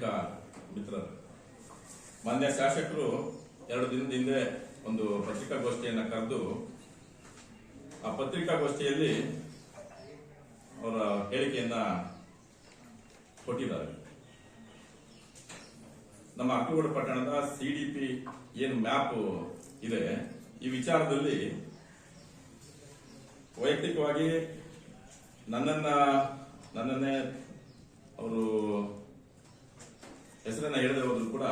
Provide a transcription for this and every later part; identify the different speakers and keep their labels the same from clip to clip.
Speaker 1: ಪತ್ರಿಕಾ ಮಿತ್ರರು. ಮಾನ್ಯ ಶಾಸಕರು, ಎರಡು ದಿನದ ಹಿಂದೆ ಒಂದು ಪತ್ರಿಕಾಗೋಷ್ಠಿಯನ್ನು ಕರೆದು, ಆ ಪತ್ರಿಕಾಗೋಷ್ಠಿಯಲ್ಲಿ ಅವರ ಹೇಳಿಕೆಯನ್ನ ಕೊಟ್ಟಿದ್ದಾರೆ. ನಮ್ಮ ಅಕ್ಕಗೋಡ ಪಟ್ಟಣದ ಸಿಡಿಪಿ ಏನು ಮ್ಯಾಪ್ ಇದೆ, ಈ ವಿಚಾರದಲ್ಲಿ ವೈಯಕ್ತಿಕವಾಗಿ ನನ್ನನ್ನ, ನನ್ನನ್ನೇ ಅವರು ಹೆಸರನ್ನ ಹೇಳದೆ ಹೋದ್ರು ಕೂಡ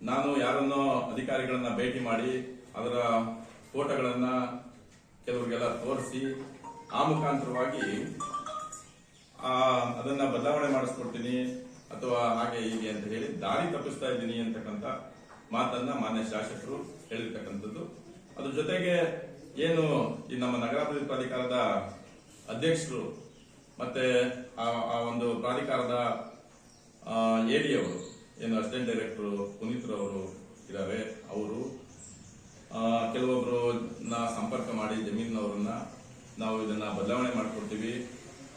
Speaker 1: ನಾನು ಯಾರನ್ನೋ ಅಧಿಕಾರಿಗಳನ್ನ ಭೇಟಿ ಮಾಡಿ ಅದರ ಫೋಟೋಗಳನ್ನ ಕೆಲವರಿಗೆಲ್ಲ ತೋರಿಸಿ ಆ ಮುಖಾಂತರವಾಗಿ ಆ, ಅದನ್ನ ಬದಲಾವಣೆ ಮಾಡಿಸ್ಕೊಡ್ತೀನಿ ಅಥವಾ ಹಾಗೆ ಹೀಗೆ ಅಂತ ಹೇಳಿ ದಾರಿ ತಪ್ಪಿಸ್ತಾ ಇದ್ದೀನಿ ಅಂತಕ್ಕಂಥ ಮಾತನ್ನ ಮಾನ್ಯ ಶಾಸಕರು ಹೇಳಿರ್ತಕ್ಕಂಥದ್ದು. ಅದ್ರ ಜೊತೆಗೆ ಏನು ಈ ನಮ್ಮ ನಗರಾಭಿವೃದ್ಧಿ ಪ್ರಾಧಿಕಾರದ ಅಧ್ಯಕ್ಷರು ಮತ್ತೆ ಆ ಒಂದು ಪ್ರಾಧಿಕಾರದ ಎಡಿ ಅವರು ಏನು ಅಸಿಸ್ಟೆಂಟ್ ಡೈರೆಕ್ಟರ್ ಪುನೀತ್ ಅವರು ಇದ್ದಾರೆ ಅವರು ಕೆಲವೊಬ್ಬರು ಸಂಪರ್ಕ ಮಾಡಿ ಜಮೀನಿನವರನ್ನ ನಾವು ಇದನ್ನ ಬದಲಾವಣೆ ಮಾಡಿಕೊಡ್ತೀವಿ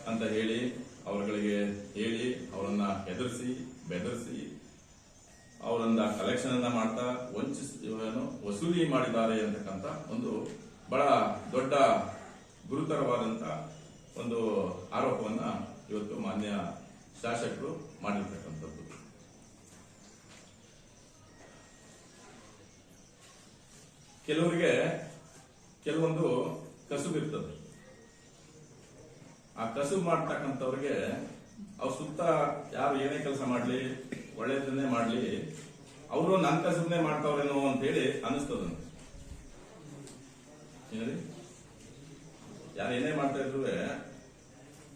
Speaker 1: ಅಂತ ಹೇಳಿ, ಅವರುಗಳಿಗೆ ಹೇಳಿ, ಅವರನ್ನ ಹೆದರಿಸಿ, ಬೆದರಿಸಿ, ಅವರನ್ನ ಕಲೆಕ್ಷನ್ ಅನ್ನ ಮಾಡ್ತಾ ವಂಚಿಸ್ ವಸೂಲಿ ಮಾಡಿದ್ದಾರೆ ಅಂತಕ್ಕಂಥ ಒಂದು ಬಹಳ ದೊಡ್ಡ ಗುರುತರವಾದಂತ ಒಂದು ಆರೋಪವನ್ನ ಇವತ್ತು ಮಾನ್ಯ ಶಾಸಕರು ಮಾಡಿರ್ತಕ್ಕಂಥದ್ದು. ಕೆಲವರಿಗೆ ಕೆಲವೊಂದು ಕಸುಬು ಇರ್ತದೆ. ಆ ಕಸುಬು ಮಾಡ್ತಕ್ಕಂಥವ್ರಿಗೆ ಅವ್ರ ಸುತ್ತ ಯಾರು ಏನೇ ಕೆಲಸ ಮಾಡ್ಲಿ, ಒಳ್ಳೇದನ್ನೇ ಮಾಡ್ಲಿ, ಅವರು ನನ್ನ ಕಸುಬನ್ನೇ ಮಾಡ್ತಾವ್ರೇನೋ ಅಂತ ಹೇಳಿ ಅನಿಸ್ತದಂತೆ ಏನ್ರಿ ಯಾರು ಏನೇ ಮಾಡ್ತಾ ಇದ್ರು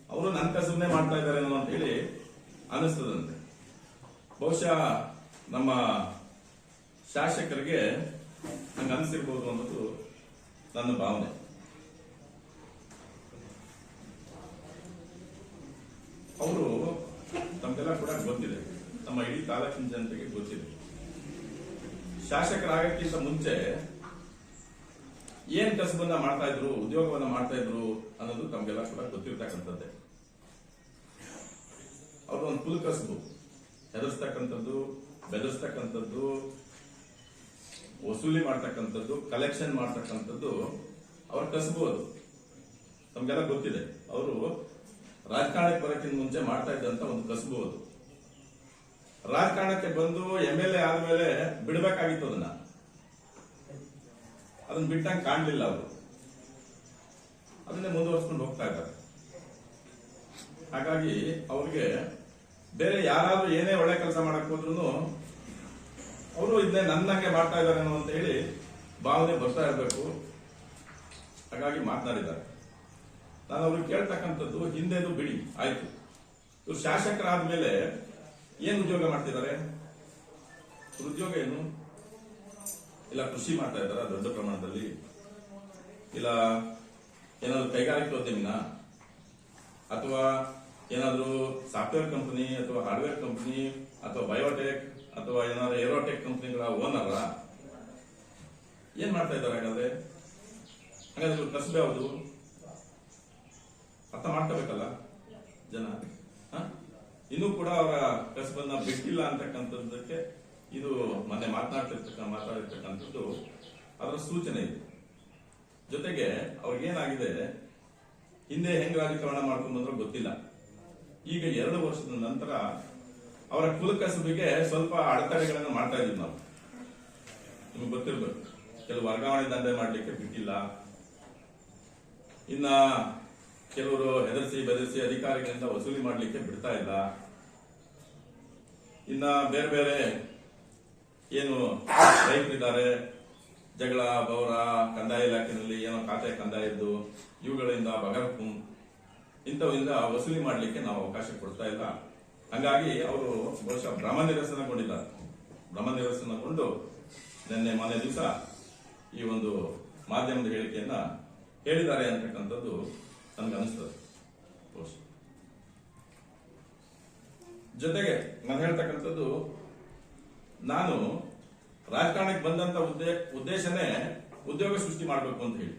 Speaker 1: ಅವರು ನನ್ನ ಕಸುಬನ್ನೇ ಮಾಡ್ತಾ ಇದ್ದಾರೆ ಅಂತ ಹೇಳಿ ಅನಿಸ್ತದಂತೆ ಬಹುಶಃ ನಮ್ಮ ಶಾಸಕರಿಗೆ ನಂಗೆ ಅನಿಸಿರ್ಬೋದು ಅನ್ನೋದು ನನ್ನ ಭಾವನೆ. ಅವರು ತಮಗೆಲ್ಲ ಕೂಡ ಗೊತ್ತಿದೆ. ನಮ್ಮ ಇಡೀ ತಾಲೂಕಿನ ಜನತೆಗೆ ಗೊತ್ತಿದೆ. ಶಾಸಕರಾಗಕ್ಕಿಂತ ಮುಂಚೆ ಏನ್ ಕಸಬನ್ನ ಮಾಡ್ತಾ ಇದ್ರು, ಉದ್ಯೋಗವನ್ನ ಮಾಡ್ತಾ ಇದ್ರು ಅನ್ನೋದು ತಮ್ಗೆಲ್ಲ ಕೂಡ ಗೊತ್ತಿರ್ತಕ್ಕಂಥದ್ದೇ. ಅವ್ರ ಒಂದು ಕುಲ್ ಕಸಬು. ಹೆದರ್ಸ್ತಕ್ಕಂಥದ್ದು, ಬೆದರ್ಸ್ತಕ್ಕಂಥದ್ದು, ವಸೂಲಿ ಮಾಡ್ತಕ್ಕಂಥದ್ದು ಕಲೆಕ್ಷನ್ ಮಾಡ್ತಕ್ಕಂಥದ್ದು ಅವ್ರ ಕಸಬು ಅದು. ತಮ್ಗೆಲ್ಲ ಗೊತ್ತಿದೆ. ಅವರು ರಾಜಕಾರಣಕ್ಕೆ ಬರೋಕ್ಕಿಂತ ಮುಂಚೆ ಮಾಡ್ತಾ ಇದ್ದಂತ ಒಂದು ಕಸಬು ಅದು. ರಾಜಕಾರಣಕ್ಕೆ ಬಂದು ಎಂ ಎಲ್ ಎ ಆದ್ಮೇಲೆ ಬಿಡ್ಬೇಕಾಗಿತ್ತು ಅದನ್ನ. ಅದನ್ನ ಬಿಟ್ಟಂಗೆ ಕಾಣಲಿಲ್ಲ ಅವರು. ಅದನ್ನೇ ಮುಂದುವರ್ಸ್ಕೊಂಡು ಹೋಗ್ತಾ ಇದ್ದಾರೆ. ಹಾಗಾಗಿ ಅವ್ರಿಗೆ ಬೇರೆ ಯಾರಾದ್ರೂ ಏನೇ ಒಳ್ಳೆ ಕೆಲಸ ಮಾಡಕ್ ಹೋದ್ರು ಅವರು ಇದನ್ನೇ ನನ್ನಂಗೆ ಮಾಡ್ತಾ ಇದ್ದಾರೆ ಅಂತ ಹೇಳಿ ಭಾವನೆ ಬರ್ತಾ ಇರಬೇಕು. ಹಾಗಾಗಿ ಮಾತನಾಡಿದ್ದಾರೆ. ನಾನು ಅವ್ರಿಗೆ ಕೇಳ್ತಕ್ಕಂಥದ್ದು ಹಿಂದೆದು ಬಿಡಿ, ಆಯ್ತು. ಇವ್ರು ಶಾಸಕರಾದ್ಮೇಲೆ ಏನು ಉದ್ಯೋಗ ಮಾಡ್ತಿದ್ದಾರೆ? ಉದ್ಯೋಗ ಏನು? ಇಲ್ಲ, ಕೃಷಿ ಮಾಡ್ತಾ ಇದ್ದಾರಾ, ದೊಡ್ಡ ಪ್ರಮಾಣದಲ್ಲಿ. ಇಲ್ಲ, ಏನಾದ್ರು ಕೈಗಾರಿಕೋದ್ಯಮಿನ ಅಥವಾ ಏನಾದರೂ ಸಾಫ್ಟ್ವೇರ್ ಕಂಪನಿ, ಅಥವಾ ಹಾರ್ಡ್ವೇರ್ ಕಂಪನಿ, ಅಥವಾ ಬಯೋಟೆಕ್, ಅಥವಾ ಏನಾದ್ರು ಏರೋಟೆಕ್ ಕಂಪನಿಗಳ ಓನರ ಏನ್ ಮಾಡ್ತಾ ಇದ್ದಾರೆ ಹಾಗಾದ್ರೆ? ಹಾಗಾದ್ರೆ ಕಸಬ ಯಾವುದು? ಅರ್ಥ ಮಾಡ್ಕೋಬೇಕಲ್ಲ ಜನ? ಇನ್ನೂ ಕೂಡ ಅವರ ಕಸಬನ್ನ ಬಿಟ್ಟಿಲ್ಲ ಅಂತಕ್ಕಂಥದ್ದಕ್ಕೆ ಇದು ಮೊನ್ನೆ ಮಾತನಾಡ್ತಿರ್ತಕ್ಕ, ಮಾತಾಡಿರ್ತಕ್ಕಂಥದ್ದು ಅದರ ಸೂಚನೆ ಇದೆ. ಜೊತೆಗೆ ಅವ್ರಿಗೇನಾಗಿದೆ ಹಿಂದೆ ಹೆಂಗ್ ರಾಜಕಾರಣ ಮಾಡ್ಕೊಂಡು ಬಂದ್ರೋ ಗೊತ್ತಿಲ್ಲ. ಈಗ ಎರಡು ವರ್ಷದ ನಂತರ ಅವರ ಕುಲಕಸಬಿಗೆ ಸ್ವಲ್ಪ ಅಡೆತಡೆಗಳನ್ನು ಮಾಡ್ತಾ ಇದೀವಿ ನಾವು. ನಿಮ್ಗೆ ಗೊತ್ತಿರ್ಬೇಕು ಕೆಲವು ವರ್ಗಾವಣೆ ದಂಧೆ ಮಾಡ್ಲಿಕ್ಕೆ ಬಿಟ್ಟಿಲ್ಲ. ಇನ್ನ ಕೆಲವರು ಹೆದರಿಸಿ ಬೆದರಿಸಿ ಅಧಿಕಾರಿಗಳಿಂದ ವಸೂಲಿ ಮಾಡ್ಲಿಕ್ಕೆ ಬಿಡ್ತಾ ಇಲ್ಲ. ಇನ್ನ ಬೇರೆ ಬೇರೆ ಏನು ರೈತರಿದ್ದಾರೆ ಜಗಳ, ಬೌರ, ಕಂದಾಯ ಇಲಾಖೆಯಲ್ಲಿ ಏನೋ ಖಾತೆ ಕಂದಾಯ ಇದ್ದು ಇವುಗಳಿಂದ ಬಗರ್ಕು ಇಂಥವಿಂದ ವಸೂಲಿ ಮಾಡ್ಲಿಕ್ಕೆ ನಾವು ಅವಕಾಶ ಕೊಡ್ತಾ ಇಲ್ಲ. ಹಂಗಾಗಿ ಅವರು ಬಹುಶಃ ಭ್ರಮ ನಿರಸನಗೊಂಡಿದ್ದಾರೆ. ಭ್ರಮ ನಿರಸನಗೊಂಡು ನಿನ್ನೆ ಮನೆ ದಿವಸ ಈ ಒಂದು ಮಾಧ್ಯಮದ ಹೇಳಿಕೆಯನ್ನ ಹೇಳಿದ್ದಾರೆ ಅಂತಕ್ಕಂಥದ್ದು ನನಗೆ ಅನಿಸ್ತದೆ ಜೊತೆಗೆ ನಾನು ಹೇಳ್ತಕ್ಕಂಥದ್ದು ನಾನು ರಾಜಕಾರಣಕ್ಕೆ ಬಂದಂತ ಉದ್ದೇ, ಉದ್ದೇಶನೇ ಉದ್ಯೋಗ ಸೃಷ್ಟಿ ಮಾಡಬೇಕು ಅಂತ ಹೇಳಿ.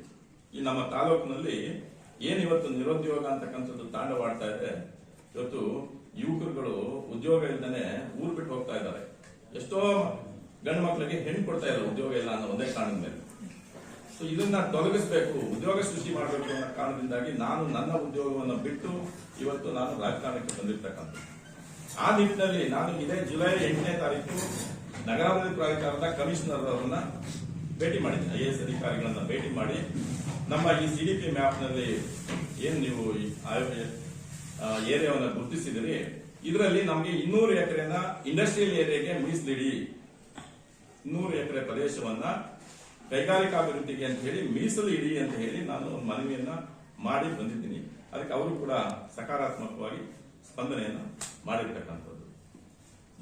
Speaker 1: ಈ ನಮ್ಮ ತಾಲೂಕಿನಲ್ಲಿ ಏನು ಇವತ್ತು ನಿರುದ್ಯೋಗ ಅಂತಕ್ಕಂಥದ್ದು ತಾಂಡವಾಡ್ತಾ ಇದೆ, ಇವತ್ತು ಯುವಕರುಗಳು ಉದ್ಯೋಗ ಇಲ್ಲದೇ ಊರು ಬಿಟ್ಟು ಹೋಗ್ತಾ ಇದ್ದಾರೆ. ಎಷ್ಟೋ ಗಂಡು ಮಕ್ಕಳಿಗೆ ಹೆಣ್ಣು ಕೊಡ್ತಾ ಇಲ್ಲ ಉದ್ಯೋಗ ಇಲ್ಲ ಅನ್ನೋ ಒಂದೇ ಕಾರಣದ ಮೇಲೆ. ಸೊ ಇದನ್ನ ತೊಲಗಿಸಬೇಕು, ಉದ್ಯೋಗ ಸೃಷ್ಟಿ ಮಾಡಬೇಕು ಅನ್ನೋ ಕಾರಣದಿಂದಾಗಿ ನಾನು ನನ್ನ ಉದ್ಯೋಗವನ್ನು ಬಿಟ್ಟು ಇವತ್ತು ನಾನು ರಾಜಕಾರಣಕ್ಕೆ ಬಂದಿರ್ತಕ್ಕಂಥ ಆ ನಿಟ್ಟಿನಲ್ಲಿ ನಾನು ಇದೇ ಜುಲೈ ಎಂಟನೇ ತಾರೀಕು ನಗರಾಭಿವೃದ್ಧಿ ಪ್ರಾಧಿಕಾರದ ಕಮಿಷನರ್ ಅವರನ್ನ ಭೇಟಿ ಮಾಡಿದ್ದೀನಿ ಐ ಎಸ್ ಅಧಿಕಾರಿಗಳನ್ನ ಭೇಟಿ ಮಾಡಿ ನಮ್ಮ ಈ ಸಿ ಡಿ ಪಿ ಮ್ಯಾಪ್ನಲ್ಲಿ ಏನ್ ನೀವು ಏರಿಯಾವನ್ನ ಗುರುತಿಸಿದಿರಿ ಇದರಲ್ಲಿ ನಮಗೆ ಇನ್ನೂರು ಎಕರೆನ ಇಂಡಸ್ಟ್ರಿಯಲ್ ಏರಿಯಾಗೆ ಮೀಸಲಿಡಿ. ಇನ್ನೂರು ಎಕರೆ ಪ್ರದೇಶವನ್ನ ಕೈಗಾರಿಕಾಭಿವೃದ್ಧಿಗೆ ಅಂತ ಹೇಳಿ ಮೀಸಲು ಇಡಿ ಅಂತ ಹೇಳಿ ನಾನು ಮನವಿಯನ್ನ ಮಾಡಿ ಬಂದಿದ್ದೀನಿ. ಅದಕ್ಕೆ ಅವರು ಕೂಡ ಸಕಾರಾತ್ಮಕವಾಗಿ ಸ್ಪಂದನೆಯನ್ನ ಮಾಡಿರ್ತಕ್ಕಂಥದ್ದು.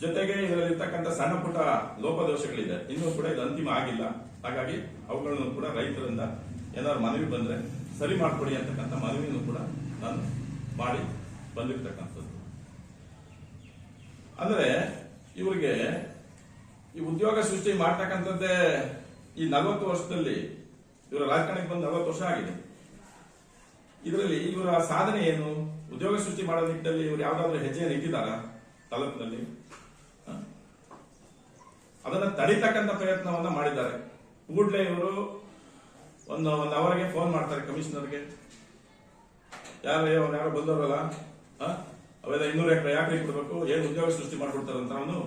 Speaker 1: ಜೊತೆಗೆ ಇದರಲ್ಲಿರ್ತಕ್ಕಂಥ ಸಣ್ಣ ಪುಟ್ಟ ಲೋಪದೋಷಗಳಿದೆ. ಇನ್ನೂ ಕೂಡ ಇದು ಅಂತಿಮ ಆಗಿಲ್ಲ. ಹಾಗಾಗಿ ಅವುಗಳನ್ನು ಕೂಡ ರೈತರಿಂದ ಏನಾದ್ರು ಮನವಿ ಬಂದ್ರೆ ಸರಿ ಮಾಡಿಕೊಡಿ ಅಂತಕ್ಕಂಥ ಮನವಿಯನ್ನು ಕೂಡ ನಾನು ಮಾಡಿ ಬಂದಿರ್ತಕ್ಕಂಥದ್ದು. ಅಂದ್ರೆ ಇವರಿಗೆ ಈ ಉದ್ಯೋಗ ಸೃಷ್ಟಿ ಮಾಡ್ತಕ್ಕಂಥದ್ದೇ ಈ ನಲವತ್ತು ವರ್ಷದಲ್ಲಿ ಇವರ ರಾಜಕಾರಣಕ್ಕೆ ಬಂದು ನಲವತ್ತು ವರ್ಷ ಆಗಿದೆ. ಇದರಲ್ಲಿ ಇವರ ಸಾಧನೆ ಏನು? ಉದ್ಯೋಗ ಸೃಷ್ಟಿ ಮಾಡೋ ನಿಟ್ಟಿನಲ್ಲಿ ಇವರು ಯಾವ್ದಾದ್ರು ಹೆಜ್ಜೆಯನ್ನು ಇಟ್ಟಿದ್ದಾರಾ ತಾಲೂಕಿನಲ್ಲಿ? ಅದನ್ನ ತಡಿತಕ್ಕಂಥ ಪ್ರಯತ್ನವನ್ನ ಮಾಡಿದ್ದಾರೆ. ಕೂಡಲೇ ಇವರು ಒಂದು ಒಂದು ಅವರಿಗೆ ಫೋನ್ ಮಾಡ್ತಾರೆ ಕಮಿಷನರ್ಗೆ. ಯಾರು ಯಾರೋ ಬಂದವರಲ್ಲ? ಅವೆಲ್ಲ ಇನ್ನೂರು ಎಕರೆ ಯಾಕೆ ಕೊಡ್ಬೇಕು? ಏನು ಉದ್ಯೋಗ ಸೃಷ್ಟಿ ಮಾಡ್ಕೊಡ್ತಾರಂತ ಅವನು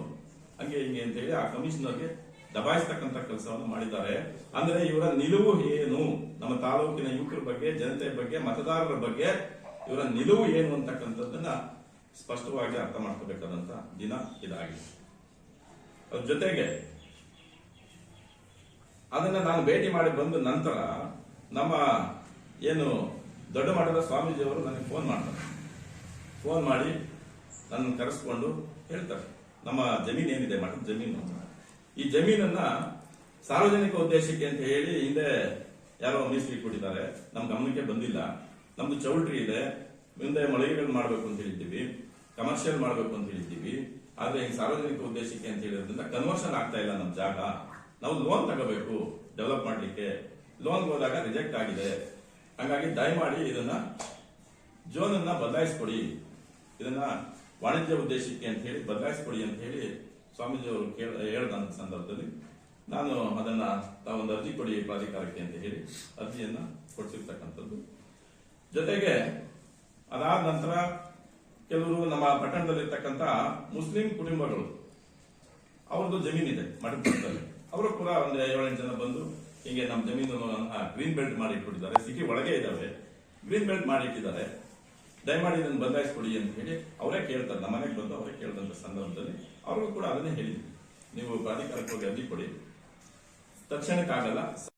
Speaker 1: ಹಂಗೆ ಹಿಂಗೆ ಅಂತ ಹೇಳಿ ಆ ಕಮಿಷನರ್ಗೆ ದಬಾಯಿಸ್ತಕ್ಕಂಥ ಕೆಲಸವನ್ನು ಮಾಡಿದ್ದಾರೆ. ಅಂದ್ರೆ ಇವರ ನಿಲುವು ಏನು? ನಮ್ಮ ತಾಲೂಕಿನ ಯುವಕರ ಬಗ್ಗೆ, ಜನತೆ ಬಗ್ಗೆ, ಮತದಾರರ ಬಗ್ಗೆ ಇವರ ನಿಲುವು ಏನು ಅಂತಕ್ಕಂಥದ್ದನ್ನ ಸ್ಪಷ್ಟವಾಗಿ ಅರ್ಥ ಮಾಡ್ಕೋಬೇಕಾದಂತ ದಿನ ಇದಾಗಿದೆ. ಅದ್ರ ಜೊತೆಗೆ ಅದನ್ನ ನಾನು ಭೇಟಿ ಮಾಡಿ ಬಂದ ನಂತರ ನಮ್ಮ ಏನು ದೊಡ್ಡ ಮಠದ ಸ್ವಾಮೀಜಿಯವರು ನನಗೆ ಫೋನ್ ಮಾಡ್ತಾರೆ. ಫೋನ್ ಮಾಡಿ ನನ್ನ ಕರೆಸ್ಕೊಂಡು ಹೇಳ್ತಾರೆ. ನಮ್ಮ ಜಮೀನು ಏನಿದೆ ಮಠದ ಜಮೀನು ಈ ಜಮೀನನ್ನ ಸಾರ್ವಜನಿಕ ಉದ್ದೇಶಕ್ಕೆ ಅಂತ ಹೇಳಿ ಹಿಂದೆ ಯಾರೋ ಮೀಸಲಿ ಕೊಟ್ಟಿದ್ದಾರೆ ನಮ್ಮ ಗಮನಕ್ಕೆ ಬಂದಿಲ್ಲ. ನಮ್ದು ಚೌಲ್ಟ್ರಿ ಇದೆ. ಮುಂದೆ ಮಳಿಗೆಗಳು ಮಾಡಬೇಕು ಅಂತ ಹೇಳಿದ್ದೀವಿ. ಕಮರ್ಷಿಯಲ್ ಮಾಡಬೇಕು ಅಂತ ಹೇಳಿದ್ದೀವಿ. ಆದ್ರೆ ಈ ಸಾರ್ವಜನಿಕ ಉದ್ದೇಶಕ್ಕೆ ಅಂತ ಹೇಳಿದ್ರಿಂದ ಕನ್ವರ್ಷನ್ ಆಗ್ತಾ ಇಲ್ಲ ನಮ್ಮ ಜಾಗ. ನಾವು ಲೋನ್ ತಗೋಬೇಕು ಡೆವಲಪ್ ಮಾಡ್ಲಿಕ್ಕೆ. ಲೋನ್ ಹೋದಾಗ ರಿಜೆಕ್ಟ್ ಆಗಿದೆ. ಹಾಗಾಗಿ ದಯಮಾಡಿ ಇದನ್ನ ಜೋನ್ ಅನ್ನ ಬದಲಾಯಿಸ್ಕೊಡಿ. ಇದನ್ನ ವಾಣಿಜ್ಯ ಉದ್ದೇಶಕ್ಕೆ ಅಂತ ಹೇಳಿ ಬದಲಾಯಿಸ್ಕೊಡಿ ಅಂತ ಹೇಳಿ ಸ್ವಾಮೀಜಿ ಅವರು ಕೇಳ ಹೇಳ್ದಂತ ಸಂದರ್ಭದಲ್ಲಿ ನಾನು ಅದನ್ನ ತಾವೊಂದು ಅರ್ಜಿ ಕೊಡಿ ಪ್ರಾಧಿಕಾರಕ್ಕೆ ಅಂತ ಹೇಳಿ ಅರ್ಜಿಯನ್ನ ಕೊಡ್ಸಿರ್ತಕ್ಕಂಥದ್ದು. ಜೊತೆಗೆ ಅದಾದ ನಂತರ ಕೆಲವರು ನಮ್ಮ ಪಟ್ಟಣದಲ್ಲಿರ್ತಕ್ಕಂಥ ಮುಸ್ಲಿಂ ಕುಟುಂಬಗಳು, ಅವ್ರದ್ದು ಜಮೀನಿದೆ ಮಠದಲ್ಲಿ ಅವರು ಕೂಡ ಒಂದು ಏಳೆಂಟು ಜನ ಬಂದು ಹೀಗೆ ನಮ್ಮ ಜಮೀನು ಗ್ರೀನ್ ಬೆಲ್ಟ್ ಮಾಡಿ ಇಟ್ಬಿಟ್ಟಿದ್ದಾರೆ ಸಿಟಿ ಒಳಗೆ ಇದ್ದಾವೆ. ಗ್ರೀನ್ ಬೆಲ್ಟ್ ಮಾಡಿ ಇಟ್ಟಿದ್ದಾರೆ. ದಯಮಾಡಿ ಇದನ್ನು ಬದಲಾಯಿಸ್ಕೊಡಿ ಅಂತ ಹೇಳಿ ಅವರೇ ಕೇಳ್ತಾರೆ. ನಮ್ಮ ಮನೆಗೆ ಬಂದು ಅವರೇ ಕೇಳಿದಂಥ ಸಂದರ್ಭದಲ್ಲಿ ಅವ್ರಿಗೂ ಕೂಡ ಅದನ್ನೇ ಹೇಳಿದ್ವಿ ನೀವು ಪ್ರಾಧಿಕಾರಕ್ಕೆ ಹೋಗಿ ಅರ್ಜಿ ಕೊಡಿ. ತಕ್ಷಣಕ್ಕಾಗಲ್ಲ.